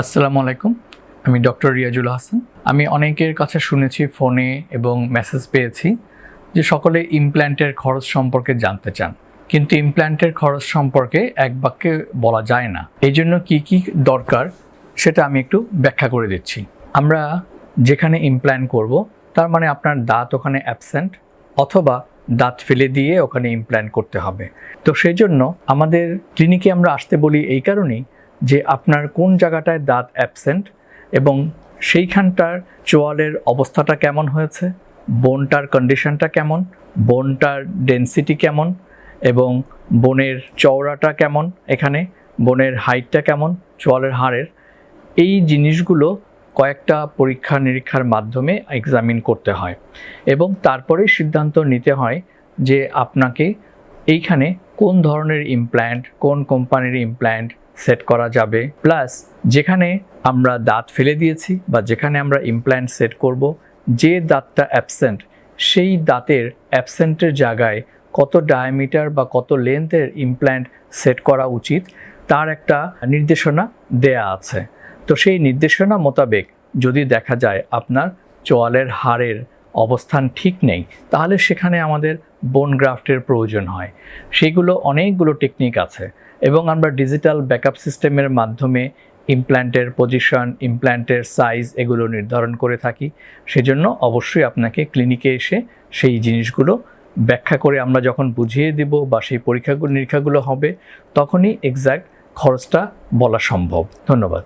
আসসালামু আলাইকুম। আমি ডক্টর রিয়াজুল হাসান। আমি অনেকের কাছে শুনেছি, ফোনে এবং মেসেজ পেয়েছি যে সকলে ইমপ্ল্যান্টের খরচ সম্পর্কে জানতে চান। কিন্তু ইমপ্ল্যান্টের খরচ সম্পর্কে এক বাক্যে বলা যায় না। এই জন্য কী কী দরকার সেটা আমি একটু ব্যাখ্যা করে দিচ্ছি। আমরা যেখানে ইমপ্ল্যান্ট করব, তার মানে আপনার দাঁত ওখানে অ্যাবসেন্ট অথবা দাঁত ফেলে দিয়ে ওখানে ইমপ্ল্যান্ট করতে হবে। তো সেই জন্য আমাদের ক্লিনিকে আমরা আসতে বলি এই কারণেই যে আপনার কোন জায়গাটায় দাঁত অ্যাবসেন্ট এবং সেইখানটার চোয়ালের অবস্থাটা কেমন হয়েছে, বোনটার কন্ডিশনটা কেমন, বোনটার ডেন্সিটি কেমন এবং বোনের চওড়াটা কেমন এখানে, বোনের হাইটটা কেমন, চোয়ালের হাড়ের, এই জিনিসগুলো কয়েকটা পরীক্ষা নিরীক্ষার মাধ্যমে এক্সামিন করতে হয় এবং তারপরেই সিদ্ধান্ত নিতে হয় যে আপনাকে এইখানে কোন ধরনের ইমপ্ল্যান্ট কোন কোম্পানির ইমপ্ল্যান্ট সেট করা যাবে। প্লাস যেখানে আমরা দাঁত ফেলে দিয়েছি বা যেখানে আমরা ইমপ্ল্যান্ট সেট করব, যে দাঁতটা অ্যাবসেন্ট সেই দাঁতের অ্যাবসেন্টের জায়গায় কত ডায়ামিটার বা কত লেন্থের ইমপ্ল্যান্ট সেট করা উচিত, তার একটা নির্দেশনা দেয়া আছে। তো সেই নির্দেশনা মোতাবেক যদি দেখা যায় আপনার চোয়ালের হাড়ের অবস্থান ঠিক নেই, তাহলে সেখানে আমাদের বোন গ্রাফটের প্রয়োজন হয়। সেগুলো অনেকগুলো টেকনিক আছে। এবং আমরা ডিজিটাল ব্যাকআপ সিস্টেমের মাধ্যমে ইমপ্ল্যান্টের পজিশন ইমপ্ল্যান্টের সাইজ এগুলো নির্ধারণ করে থাকি। সেজন্য অবশ্যই আপনাকে ক্লিনিকে এসে সেই জিনিসগুলো ব্যাখ্যা করে আমরা যখন বুঝিয়ে দেব বা সেই পরীক্ষাগুলো নিরীক্ষাগুলো হবে, তখনই এক্স্যাক্ট খরচটা বলা সম্ভব। ধন্যবাদ।